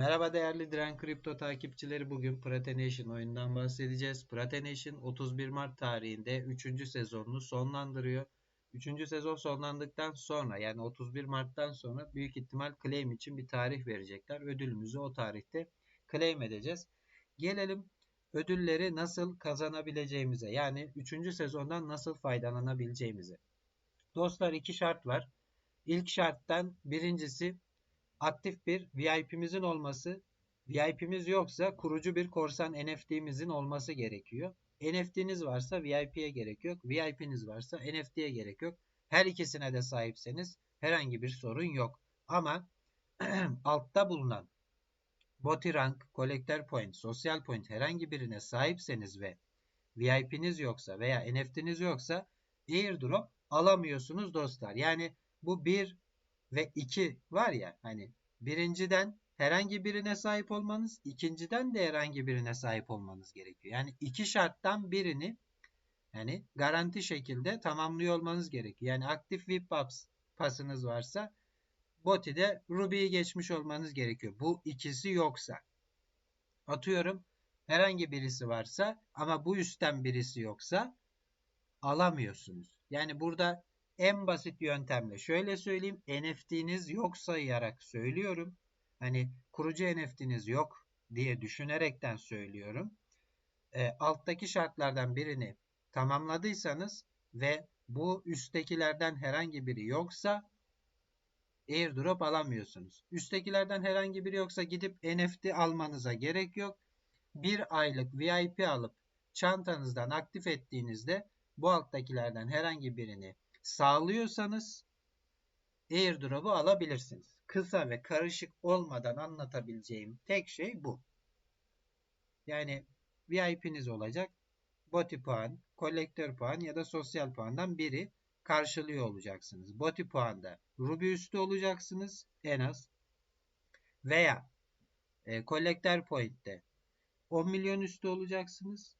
Merhaba değerli Diren Kripto takipçileri. Bugün Pratenation oyundan bahsedeceğiz. Pratenation 31 Mart tarihinde 3. sezonunu sonlandırıyor. 3. sezon sonlandıktan sonra yani 31 Mart'tan sonra büyük ihtimal claim için bir tarih verecekler. Ödülümüzü o tarihte claim edeceğiz. Gelelim ödülleri nasıl kazanabileceğimize yani 3. sezondan nasıl faydalanabileceğimize. Dostlar iki şart var. İlk şarttan birincisi aktif bir VIP'mizin olması. VIP'miz yoksa kurucu bir korsan NFT'mizin olması gerekiyor. NFT'niz varsa VIP'ye gerek yok. VIP'niz varsa NFT'ye gerek yok. Her ikisine de sahipseniz herhangi bir sorun yok. Ama altta bulunan Boti Rank, Collector Point, Social Point herhangi birine sahipseniz ve VIP'niz yoksa veya NFT'niz yoksa airdrop alamıyorsunuz dostlar. Yani bu bir ve 2 var ya hani birinciden herhangi birine sahip olmanız, ikinciden de herhangi birine sahip olmanız gerekiyor. Yani iki şarttan birini yani garanti şekilde tamamlıyor olmanız gerekiyor. Yani aktif VIP pasınız varsa Boti'de Ruby'yi geçmiş olmanız gerekiyor. Bu ikisi yoksa. Atıyorum herhangi birisi varsa ama bu üstten birisi yoksa alamıyorsunuz. Yani burada en basit yöntemle şöyle söyleyeyim. NFT'niz yok sayarak söylüyorum. Hani kurucu NFT'niz yok diye düşünerekten söylüyorum. E, alttaki şartlardan birini tamamladıysanız ve bu üsttekilerden herhangi biri yoksa airdrop alamıyorsunuz. Üsttekilerden herhangi biri yoksa gidip NFT almanıza gerek yok. Bir aylık VIP alıp çantanızdan aktif ettiğinizde bu alttakilerden herhangi birini sağlıyorsanız airdrop'u alabilirsiniz. Kısa ve karışık olmadan anlatabileceğim tek şey bu. Yani VIP'niz olacak. Boti puan, kolektör puan ya da sosyal puandan biri karşılıyor olacaksınız. Boti puanda Ruby üstü olacaksınız en az. Veya e, kolektör point'te 10 milyon üstü olacaksınız.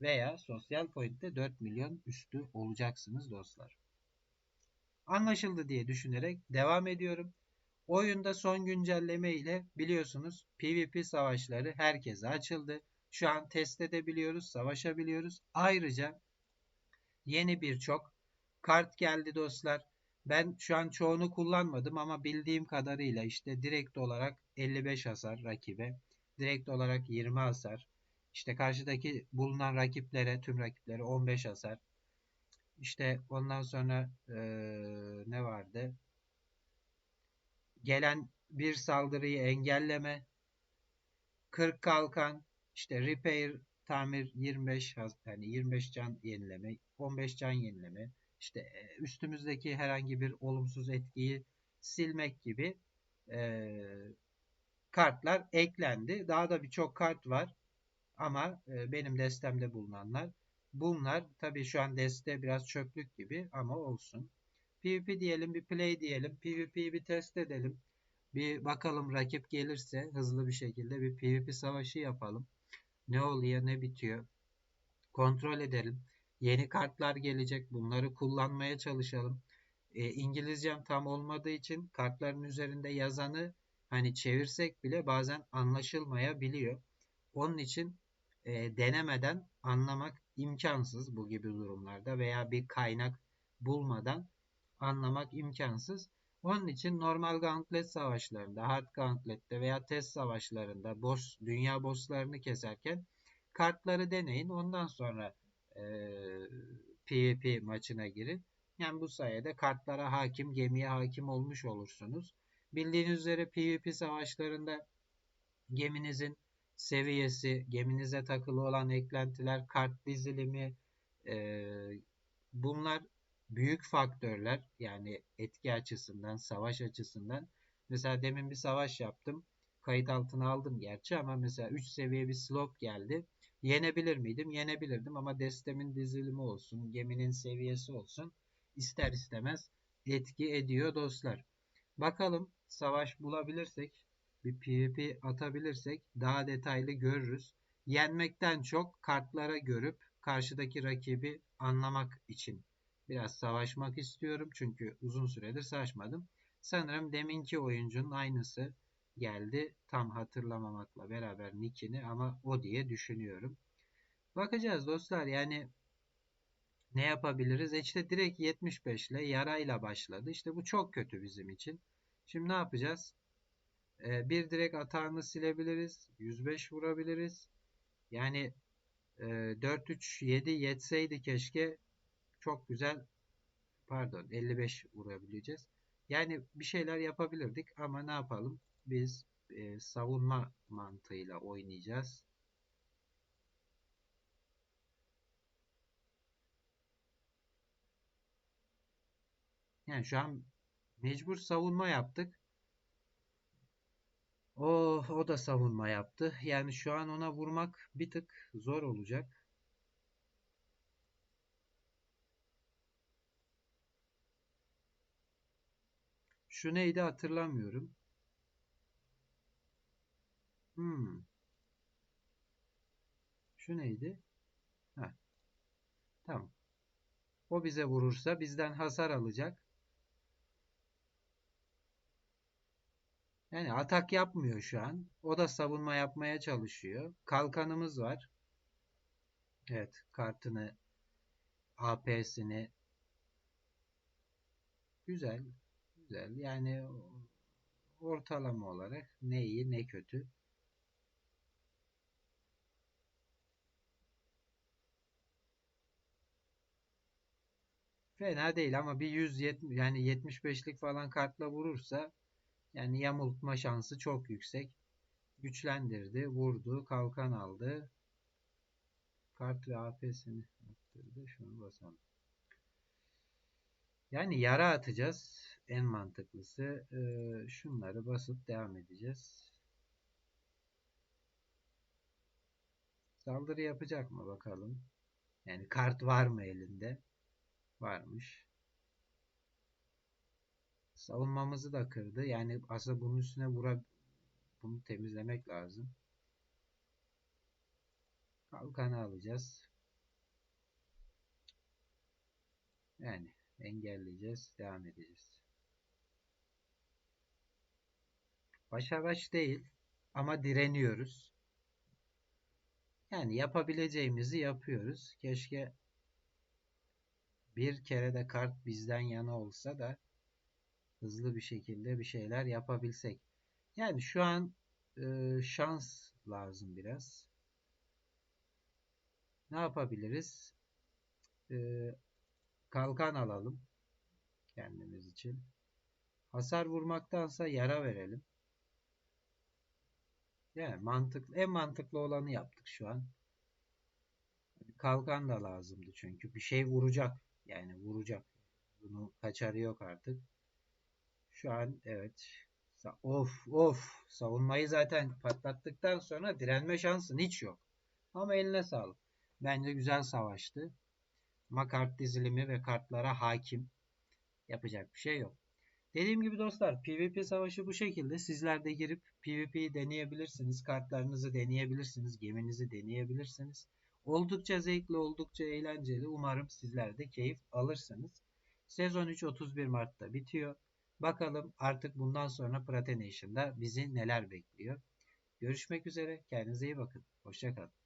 Veya sosyal point'te 4 milyon üstü olacaksınız dostlar. Anlaşıldı diye düşünerek devam ediyorum. Oyunda son güncelleme ile biliyorsunuz PvP savaşları herkese açıldı. Şu an test edebiliyoruz, savaşabiliyoruz. Ayrıca yeni birçok kart geldi dostlar. Ben şu an çoğunu kullanmadım ama bildiğim kadarıyla işte direkt olarak 55 hasar rakibe, direkt olarak 20 hasar, işte karşıdaki bulunan rakiplere, tüm rakiplere 15 hasar, işte ondan sonra e, ne vardı? Gelen bir saldırıyı engelleme, 40 kalkan, işte repair tamir 25 yani 25 can yenileme, 15 can yenileme, işte üstümüzdeki herhangi bir olumsuz etkiyi silmek gibi e, kartlar eklendi. Daha da birçok kart var ama e, benim destemde bulunanlar Bunlar tabii şu an deste biraz çöplük gibi ama olsun. PvP diyelim bir play diyelim. PvP'yi bir test edelim. Bir bakalım rakip gelirse hızlı bir şekilde bir PvP savaşı yapalım. Ne oluyor ne bitiyor. Kontrol edelim. Yeni kartlar gelecek. Bunları kullanmaya çalışalım. E, İngilizcem tam olmadığı için kartların üzerinde yazanı hani çevirsek bile bazen anlaşılmayabiliyor. Onun için e, denemeden anlamak imkansız bu gibi durumlarda veya bir kaynak bulmadan anlamak imkansız. Onun için normal gauntlet savaşlarında, hard gauntlette veya test savaşlarında boss, dünya bosslarını keserken kartları deneyin. Ondan sonra e, PvP maçına girin. Yani bu sayede kartlara hakim, gemiye hakim olmuş olursunuz. Bildiğiniz üzere PvP savaşlarında geminizin seviyesi, geminize takılı olan eklentiler, kart dizilimi e, bunlar büyük faktörler. Yani etki açısından, savaş açısından. Mesela demin bir savaş yaptım. Kayıt altına aldım gerçi ama mesela 3 seviye bir slop geldi. Yenebilir miydim? Yenebilirdim ama destemin dizilimi olsun, geminin seviyesi olsun ister istemez etki ediyor dostlar. Bakalım savaş bulabilirsek bir PvP atabilirsek daha detaylı görürüz. Yenmekten çok kartlara görüp karşıdaki rakibi anlamak için biraz savaşmak istiyorum. Çünkü uzun süredir savaşmadım. Sanırım deminki oyuncunun aynısı geldi. Tam hatırlamamakla beraber nickini ama o diye düşünüyorum. Bakacağız dostlar yani ne yapabiliriz? E işte direkt 75 ile yarayla başladı. İşte bu çok kötü bizim için. Şimdi ne yapacağız? Ee, bir direkt atağını silebiliriz. 105 vurabiliriz. Yani e, 4-3-7 yetseydi keşke çok güzel pardon 55 vurabileceğiz. Yani bir şeyler yapabilirdik ama ne yapalım? Biz e, savunma mantığıyla oynayacağız. Yani şu an mecbur savunma yaptık. O, o da savunma yaptı. Yani şu an ona vurmak bir tık zor olacak. Şu neydi hatırlamıyorum. Hmm. Şu neydi? Heh. Tamam. O bize vurursa bizden hasar alacak. Yani atak yapmıyor şu an. O da savunma yapmaya çalışıyor. Kalkanımız var. Evet, kartını AP'sini güzel. Güzel. Yani ortalama olarak ne iyi ne kötü. Fena değil ama bir 170 yani 75'lik falan kartla vurursa yani yamultma şansı çok yüksek. Güçlendirdi, vurdu, kalkan aldı. Kart ve AP'sini arttırdı. Şunu basalım. Yani yara atacağız. En mantıklısı. Ee, şunları basıp devam edeceğiz. Saldırı yapacak mı bakalım. Yani kart var mı elinde? Varmış. Savunmamızı da kırdı. Yani aslında bunun üstüne vura bunu temizlemek lazım. Kalkanı alacağız. Yani engelleyeceğiz. Devam edeceğiz. Baş değil ama direniyoruz. Yani yapabileceğimizi yapıyoruz. Keşke bir kere de kart bizden yana olsa da hızlı bir şekilde bir şeyler yapabilsek. Yani şu an e, şans lazım biraz. Ne yapabiliriz? E, kalkan alalım kendimiz için. Hasar vurmaktansa yara verelim. Yani mantıklı, en mantıklı olanı yaptık şu an. Kalkan da lazımdı çünkü. Bir şey vuracak. Yani vuracak. Bunu kaçarı yok artık. Şu an evet. Of of. Savunmayı zaten patlattıktan sonra direnme şansın hiç yok. Ama eline sağlık. Bence güzel savaştı. Ama kart dizilimi ve kartlara hakim. Yapacak bir şey yok. Dediğim gibi dostlar PvP savaşı bu şekilde. Sizler de girip PvP'yi deneyebilirsiniz. Kartlarınızı deneyebilirsiniz. Geminizi deneyebilirsiniz. Oldukça zevkli, oldukça eğlenceli. Umarım sizler de keyif alırsınız. Sezon 3 31 Mart'ta bitiyor. Bakalım artık bundan sonra Prate Nation'da bizi neler bekliyor. Görüşmek üzere. Kendinize iyi bakın. Hoşçakalın.